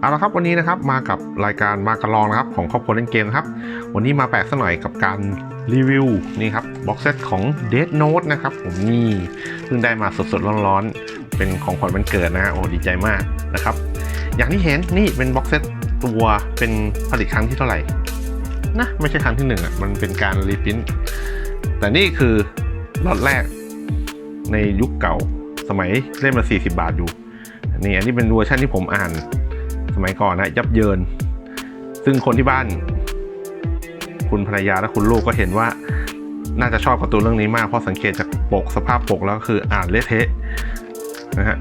เอาละครับวันนี้นะครับมากับรายการมากระลองนะครับของครอบครัวเล่นเกมครับ วันนี้มาแปลกสักหน่อยกับการรีวิวนี่ครับบ็อกเซตของ Dead Note นะครับผมนี่เพิ่งได้มาสดๆร้อนๆ เป็นของขวัญวันเกิดนะฮะโอ้ดีใจมากนะครับ อย่างที่เห็นนี่เป็นบ็อกเซตตัวเป็นผลิตครั้งที่เท่าไหร่นะไม่ใช่ครั้งที่หนึ่งอะมันเป็นการรีพิมพ์แต่นี่คือล็อตแรกในยุคเก่าสมัยเล่นมละ40 บาทอยู่นี่อันนี้เป็นเวอร์ชันที่ผมอ่าน สมัยก่อนนะยับเยิน ซึ่งคนที่บ้าน คุณภรรยาและคุณลูกก็เห็นว่า น่าจะชอบการ์ตูนเรื่องนี้มากเพราะสังเกตจากปกสภาพปกแล้วคืออ่านเละเทะนะฮะ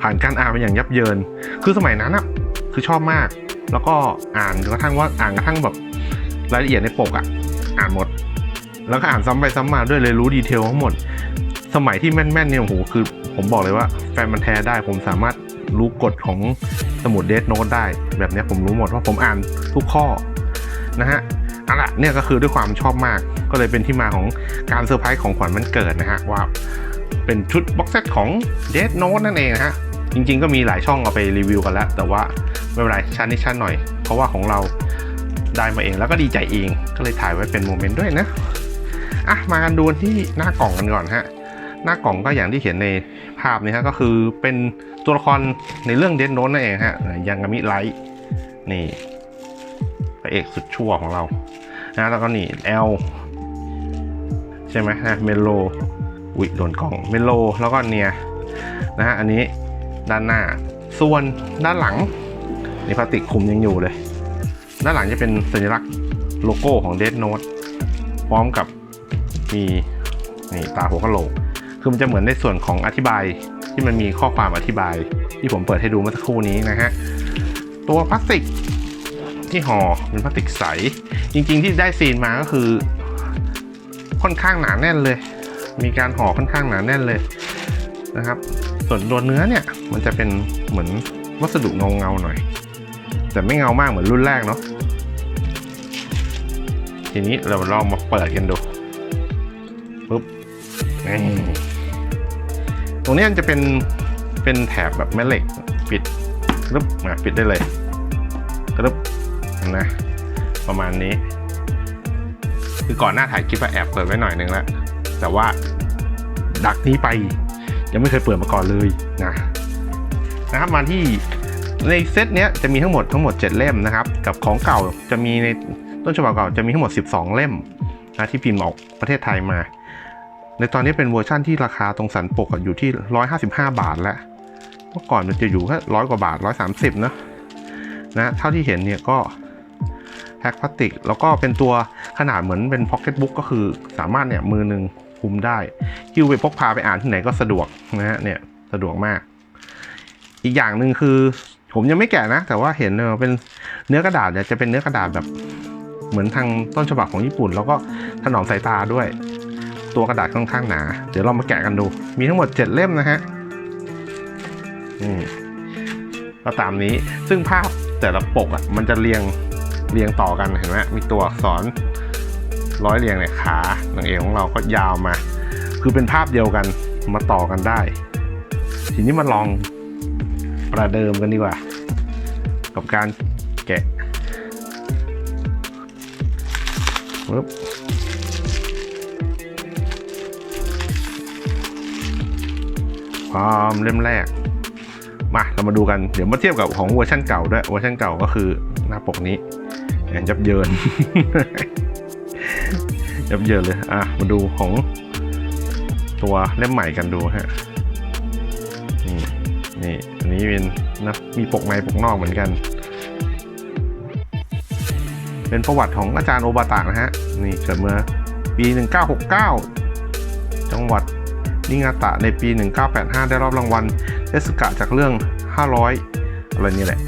ผ่านการอ่านมาอย่างยับเยิน คือสมัยนั้นอะคือชอบมาก แล้วก็อ่านจนกระทั่งว่าอ่านกระทั่งแบบรายละเอียดในปกอะอ่านหมด แล้วก็อ่านซ้ำไปซ้ำมาด้วยเลยรู้ดีเทลทั้งหมด สมัยที่แม่นๆเนี่ยโอ้โหคือ ผมบอกเลยว่า แฟนมันแท้ได้ผมสามารถรู้กฎของ สมุดเดทโน e ได้ แบบนี้ผมรู้หมดว่าผมอ่านทุกข้อนะฮะเอาละเนี่ยก็คือด้วยความชอบมากก็เลยเป็นที่มาของการเซอร์ไพรส์ของขวัญมันเกิดนะฮะว่าเป็นชุดบ็อกเซตของเดทโน e นั่นเองนะฮะจริงๆก็มีหลายช่องเอาไปรีวิวกันแล้ว แต่ว่าไม่เป็นไรชั้นนี้ชั้นหน่อย เพราะว่าของเราได้มาเองแล้วก็ดีใจเองก็เลยถ่ายไว้เป็นโมเมนต์ด้วยนะอะมากันดูที่หน้ากล่องกันก่อนฮะ หน้ากล่องก็อย่างที่เห็นในภาพนี้ฮะก็คือเป็นตัวละครในเรื่องเดนโนนนั่นเองฮะยังกามิไลท์นี่พระเอกสุดชั่วของเรานะแล้วก็นี่แอลใช่ไหมฮะเมโลอุ้ยโดนกล่องเมโลแล้วก็เนียนะฮะอันนี้ด้านหน้าส่วนด้านหลังนี่พลาสติกคุมยังอยู่เลย ด้านหลังจะเป็นสัญลักษณ์โลโก้ของเด n โน e พร้อมกับมีนี่ตาหัวกะโหลก คือมันจะเหมือนในส่วนของอธิบายที่มันมีข้อความอธิบาย ที่ผมเปิดให้ดูเมื่อสักครู่นี้นะฮะตัวพลาสติกที่ห่อเป็นพลาสติกใส จริง ๆ ที่ได้ซีนมาก็คือ ค่อนข้างหนาแน่นเลย มีการห่อค่อนข้างหนาแน่นเลยนะครับ ส่วนตัวเนื้อเนี่ยมันจะเป็นเหมือนวัสดุเงาเงาๆหน่อย แต่ไม่เงามากเหมือนรุ่นแรกเนาะทีนี้เราลองมาเปิดกันดูปุ๊บนี่ ตรงนี้จะเป็นเป็นแถบแบบแม่เหล็กปิดกรึบมาปิดได้เลยกรึบนะ ประมาณนี้ คือก่อนหน้าถ่ายคลิปอะแอบเปิดไว้หน่อยนึงแล้ว แต่ว่าดักนี้ไปยังไม่เคยเปิดมาก่อนเลยนะนะครับมาที่ในเซตเนี้ยจะมีทั้งหมดทั้งหมด 7 เล่มนะครับ กับของเก่าจะมีในต้นฉบับเก่าจะมีทั้งหมด 12 เล่มนะที่พิมพ์ออกประเทศไทยมา ในตอนนี้เป็นเวอร์ชั่นที่ราคาตรงสันปกอะอยู่ที่ 155 บาทแล้วเมื่อก่อนมันจะอยู่แค่ร้อยกว่าบาท 130นะนะเท่าที่เห็นเนี่ยก็แพ็คพลาสติก แล้วก็เป็นตัวขนาดเหมือนเป็นพ็อกเก็ตบุ๊กก็คือสามารถเนี่ยมือหนึ่งคุมได้คิวไปพกพาไปอ่านที่ไหนก็สะดวกนะฮะเนี่ยสะดวกมาก อีกอย่างหนึ่งคือ ผมยังไม่แกะนะ แต่ว่าเห็นเออเป็นเนื้อกระดาษเนี่ยจะเป็นเนื้อกระดาษแบบเหมือนทางต้นฉบับของญี่ปุ่น แล้วก็ถนอมสายตาด้วย ตัวกระดาษค่อนข้างหนา เดี๋ยวเรามาแกะกันดู มีทั้งหมด 7 เล่มนะฮะอืมก็ตามนี้ ซึ่งภาพแต่ละปกอะ มันจะเรียงเรียงต่อกันเห็นไหมมีตัวอักษรร้อยเรียงเนี่ยขานางเอกของเราก็ยาวมา คือเป็นภาพเดียวกันมาต่อกันได้ ทีนี้มาลองประเดิมกันดีกว่า กับการแกะปึ๊บ พร้อมเล่มแรก มาเรามาดูกันเดี๋ยวมาเทียบกับของเวอร์ชันเก่าด้วยเวอร์ชันเก่าก็คือหน้าปกนี้อย่างยับเยิน ยับเยินเลย อะ มาดูของตัวเล่มใหม่กันดูฮะนี่นี่อันนี้เป็นนะมีปกในปกนอกเหมือนกัน เป็นประวัติของอาจารย์โอบาตะนะฮะ นี่เกิดเมื่อปี 1969 จังหวัด นิงาตะในปี 1985 ได้รับรางวัลเทสกะจากเรื่อง 500 อะไรนี่แหละ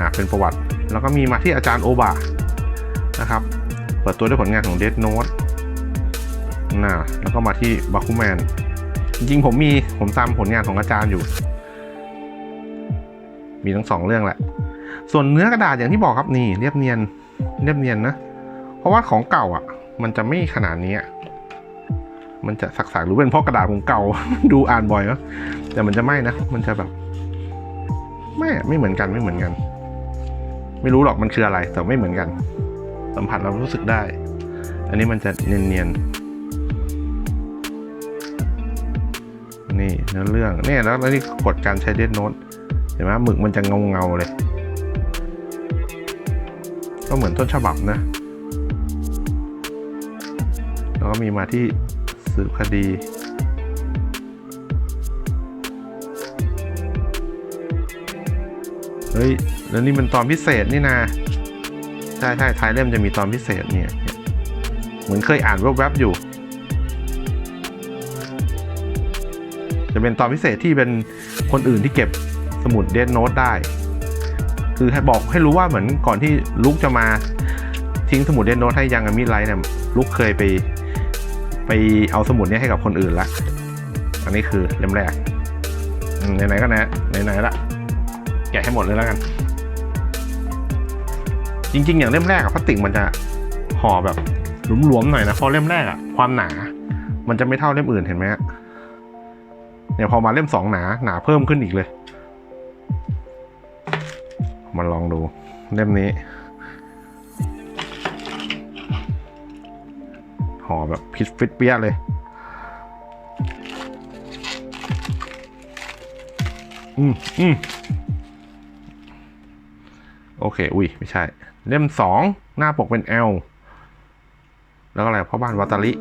อะเป็นประวัติ แล้วก็มีมาที่อาจารย์โอบะนะครับ เปิดตัวด้วยผลงานของ Death Note นะแล้วก็มาที่บาคุแมนจริงๆผมมีผมตามผลงานของอาจารย์อยู่ มีทั้งสองเรื่องแหละ ส่วนเนื้อกระดาษอย่างที่บอกครับนี่เรียบเนียนเรียบเนียนนะ เพราะว่าของเก่าอะ มันจะไม่ขนาดนี้ มันจะสักๆหรือเป็นเพราะกระดาษของเก่า ดูอ่านบ่อยเนอะแต่มันจะไม่นะ มันจะแบบไม่ไม่เหมือนกันไม่เหมือนกัน ไม่รู้หรอกมันคืออะไร แต่ไม่เหมือนกัน สัมผัสเรารู้สึกได้ อันนี้มันจะเนียนๆนี่เนื้อเรื่องเนี่ยแล้วแล้วนี่กดการใช้เดนโน t เห็นไหมหมึกมันจะเงาเงาๆเลย ก็เหมือนต้นฉบับนะ แล้วก็มีมาที่ สืบคดีเฮ้ย แล้วนี่มันตอนพิเศษนี่นะ ใช่ใช่ท้ายเล่มจะมีตอนพิเศษเนี่ย เหมือนเคยอ่านแวบๆอยู่ จะเป็นตอนพิเศษที่เป็นคนอื่นที่เก็บสมุดเดนโน t ได้ คือให้บอกให้รู้ว่าเหมือนก่อนที่ลุกจะมาทิ้งสมุดเดนโน t ให้ยังอมิไลเนี่ยลุกเคยไป ไปเอาสมุดนี้ให้กับคนอื่นละอันนี้คือเล่มแรกไหนๆก็นะไหนๆละแกะให้หมดเลยแล้วกัน จริง ๆ อย่างเล่มแรกอะพลาสติกมันจะห่อแบบหลวมๆหน่อยนะเพราะเล่มแรกอะความหนา มันจะไม่เท่าเล่มอื่นเห็นไหมฮะเนี่ยพอมาเล่มสองหนาหนาเพิ่มขึ้นอีกเลย มาลองดูเล่มนี้ ห่อแบบพิษฟิตเปี้ยเลย อืมอืมโอเค อุ้ย ไม่ใช่ เล่มสองหน้าปกเป็น L แล้วก็อะไรพ่อบ้านวัตาลิ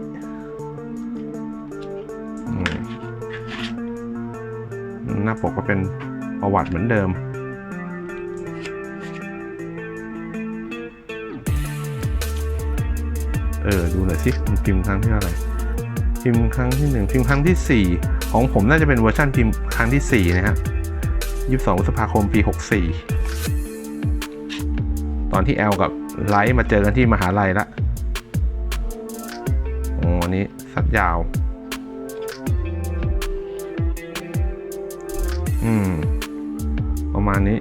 หน้าปกก็เป็นประวัติเหมือนเดิม เออดูหน่อยสิมันพิมพ์ครั้งที่เท่าไหร่พิมพ์ครั้งที่หนึ่งพิมพ์ครั้งที่สี่ของผมน่าจะเป็นเวอร์ชันพิมพ์ครั้งที่สี่นะครับยี่สิบสองพฤษภาคมปีหกสี่ตอนที่แอลกับไลท์มาเจอกันที่มหาลัยละโอ้อันนี้สัดยาว อืม ประมาณนี้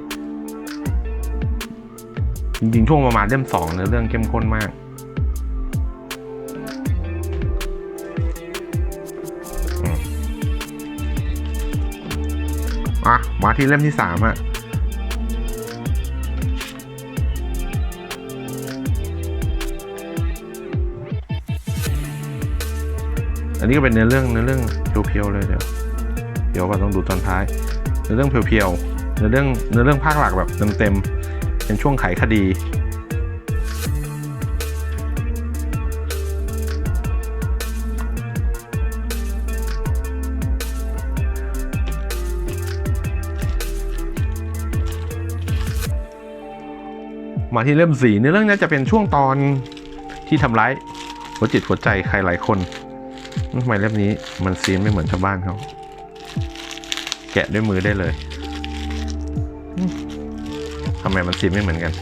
จริงๆช่วงประมาณเล่มสองเนื้อเรื่องเข้มข้นมาก อะมาที่เล่มที่สามอะอันนี้ก็เป็นเนื้อเรื่องเนื้อเรื่องเพียวๆเลยเดี๋ยวเดี๋ยวก็ต้องดูตอนท้ายเนื้อเรื่องเพียวๆเนื้อเรื่องเนื้อเรื่องภาคหลักแบบเต็มๆเป็นช่วงไขคดี มาที่เล่มสีในเรื่องนี้จะเป็นช่วงตอนที่ทำร้ายหัวจิตหัวใจใครหลายคนทำไมเล่มนี้มันซีนไม่เหมือนชาวบ้านเขาแกะด้วยมือได้เลยทำไมมันซีนไม่เหมือนกัน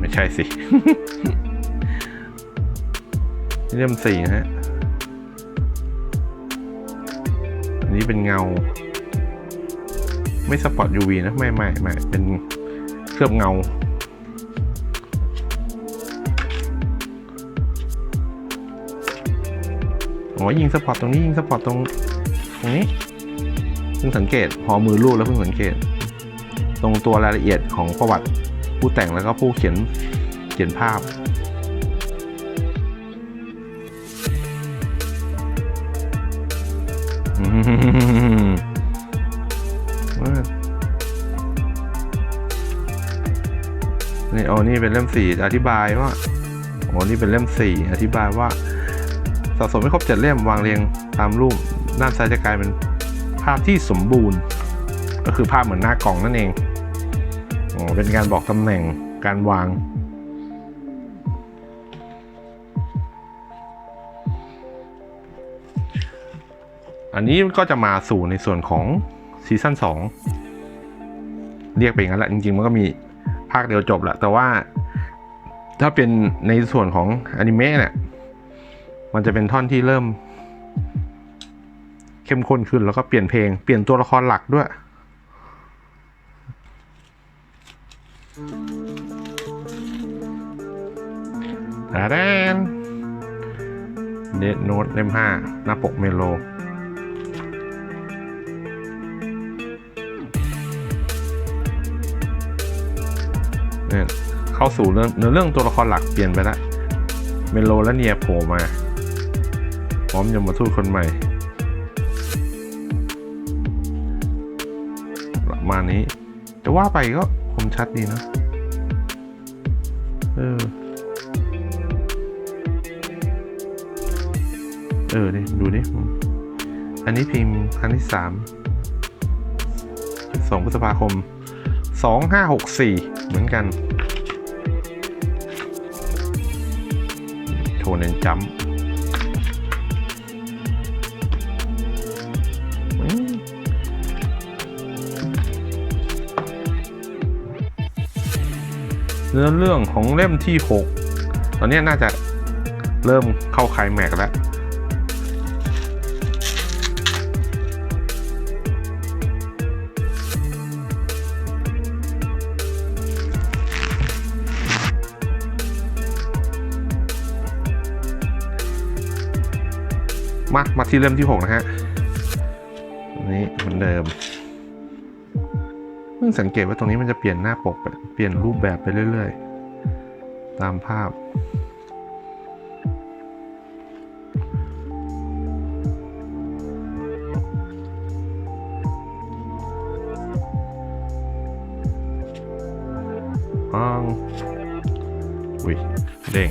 ไม่ใช่สิ เล่มสี่นะฮะ นี้เป็นเงา ไม่สปอต UV นะ ไม่ไม่ไม่เป็นเคลือบเงา อ๋อ ยิงสปอตตรงนี้ ยิงสปอตตรง ตรงนี้เพิ่งสังเกต พอมือลูบแล้วเพิ่งสังเกต ตรงตัวรายละเอียดของประวัติผู้แต่งแล้วก็ผู้เขียนเขียนภาพ นี่โอ้นี่เป็นเล่มสี่อธิบายว่าโอ้นี่เป็นเล่มสี่อธิบายว่าสะสมไม่ครบเจ็ดเล่มวางเรียงตามรูปด้านซ้ายจะกลายเป็นภาพที่สมบูรณ์ ก็คือภาพเหมือนหน้ากล่องนั่นเองอ๋อเป็นการบอกตำแหน่งการวาง อันนี้ก็จะมาสู่ในส่วนของซีซั่น2 เรียกไปอย่างนั้นแหละจริงๆ มันก็มีภาคเดียวจบแหละแต่ว่าถ้าเป็นในส่วนของอนิเมะเนี่ยมันจะเป็นท่อนที่เริ่ม เข้มข้นขึ้นแล้วก็เปลี่ยนเพลง เปลี่ยนตัวละครหลักด้วยตาแดนเด d โน e เล่มห้าหน้าปกเมโล เข้าสู่เรื่องเนื้อเรื่องตัวละครหลักเปลี่ยนไปล้วเมโลและเนียโผล่มา พร้อมยมมาทูตคนใหม่ ประมาณนี้จะว่าไปก็คมชัดดีนะ เออ เออดิดูดิอืมอันนี้พิมพ์ครั้งที่สามสองพฤษภาคม สองห้าหกสี่เหมือนกันโชว์เนนจัมเนื้อเรื่องของเล่มที่ 6 ตอนนี้น่าจะเริ่มเข้าคลายแม็กแล้ว มามาที่เล่มที่ 6 นะฮะอันนี้เหมือนเดิมเพิ่งสังเกตว่าตรงนี้มันจะเปลี่ยนหน้าปก เปลี่ยนรูปแบบไปเรื่อย ๆ ตามภาพอ้าวอุ้ยเด้ง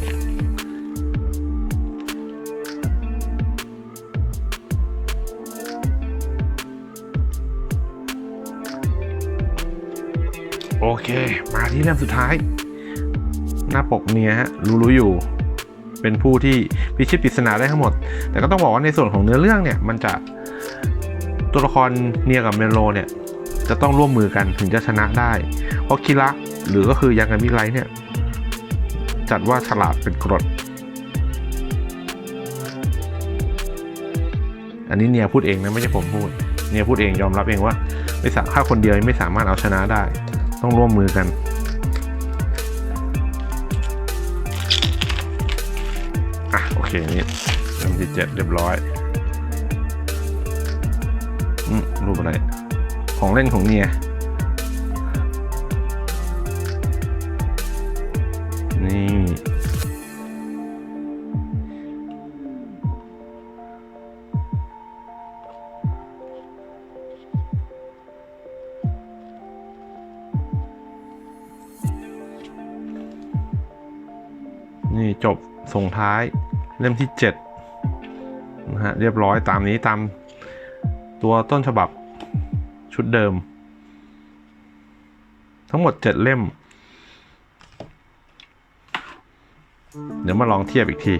โอเค มาที่เล่มสุดท้าย หน้าปกเนียฮะรู้รู้อยู่ เป็นผู้ที่พิชิตปริศนาได้ทั้งหมด แต่ก็ต้องบอกว่าในส่วนของเนื้อเรื่องเนี่ย มันจะตัวละครเนียกับเมโลเนี่ย จะต้องร่วมมือกันถึงจะชนะได้ เพราะคิระหรือก็คือยังไงมิไลเนี่ย จัดว่าฉลาดเป็นกรด อันนี้เนียพูดเองนะไม่ใช่ผมพูด เนียพูดเองยอมรับเองว่าไม่สาถ้าคนเดียวไม่สามารถเอาชนะได้ ต้องร่วมมือกัน อะ โอเค นี่เริ่มที่เจ็ดเรียบร้อยอืมรูปอะไร ของเล่นของเนียนี่ จบส่งท้ายเล่มที่7นะฮะเรียบร้อยตามนี้ตามตัวต้นฉบับชุดเดิม ทั้งหมด 7 เล่ม เดี๋ยวมาลองเทียบอีกที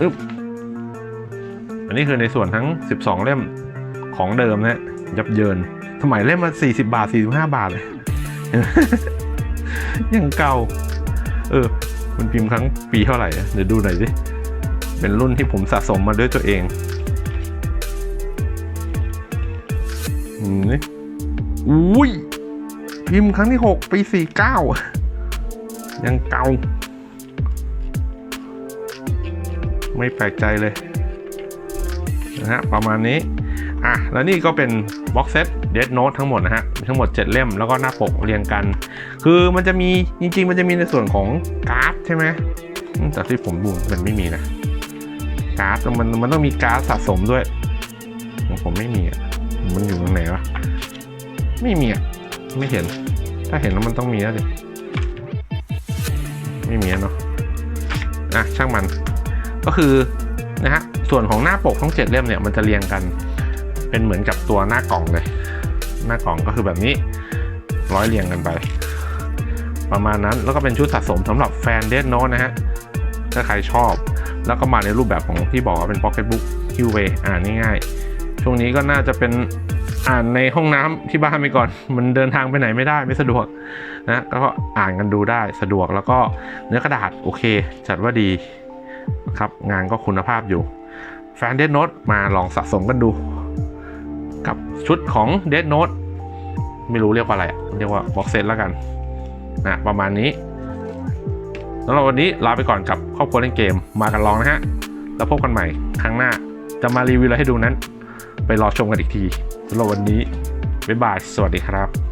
อึ๊บอันนี้คือในส่วนทั้ง 12 เล่มของเดิมนะฮะยับเยิน สมัยเล่มมา40 บาท 45 บาทเลยยังเก่า เออ มันพิมพ์ครั้งปีเท่าไหร่เดี๋ยวดูหน่อยสิเป็นรุ่นที่ผมสะสมมาด้วยตัวเองอืมนี่อุ้ยพิมพ์ครั้งที่หกปีสี่เก้ายังเก่าไม่แปลกใจเลยนะฮะประมาณนี้ อะ แล้วนี่ก็เป็นบ็อกเซต เด d โน t ทั้งหมดนะฮะมีทั้งหมด 7 เล่มแล้วก็หน้าปกเรียงกัน คือมันจะมีจริง ๆ มันจะมีในส่วนของการ์ดใช่ไหมอืมแต่ที่ผมดูมันไม่มีนะการ์ดมันมันต้องมีการ์ดสะสมด้วยของผมไม่มีอะมันอยู่ตรงไหนวะไม่มีอะไม่เห็น ถ้าเห็นแล้วมันต้องมีแล้วดิไม่มีเนาะอะช่างมันก็คือนะฮะส่วนของหน้าปกทั้งเจ็ดเล่มเนี่ยมันจะเรียงกันเป็นเหมือนกับตัวหน้ากล่องเลย หน้ากล่องก็คือแบบนี้ร้อยเรียงกันไป ประมาณนั้นแล้วก็เป็นชุดสะสมสำหรับแฟนเด d โนนะฮะ ถ้าใครชอบ แล้วก็มาในรูปแบบของที่บอกว่าเป็นพ็อกเก็ตบุ๊กฮิวเวอ่านง่ายๆ ช่วงนี้ก็น่าจะเป็นอ่านในห้องน้ำที่บ้านไปก่อน มันเดินทางไปไหนไม่ได้ไม่สะดวกนะก็อ่านกันดูได้สะดวกแล้วก็เนื้อกระดาษโอเค จัดว่าดีครับงานก็คุณภาพอยู่แฟนเด d โนมาลองสะสมกันดู กับชุดของเด d โน t ไม่รู้เรียกว่าอะไรอะเรียกว่าบ็อกเซตแล้วกันนะประมาณนี้แล้วเราวันนี้ลาไปก่อนกับครอบครัวเล่นเกมมากันลองนะฮะ แล้วพบกันใหม่ครั้งหน้าจะมารีวิวอะไรให้ดูนั้น ไปรอชมกันอีกทีสำหรับวันนี้บ๊ายบายสวัสดีครับ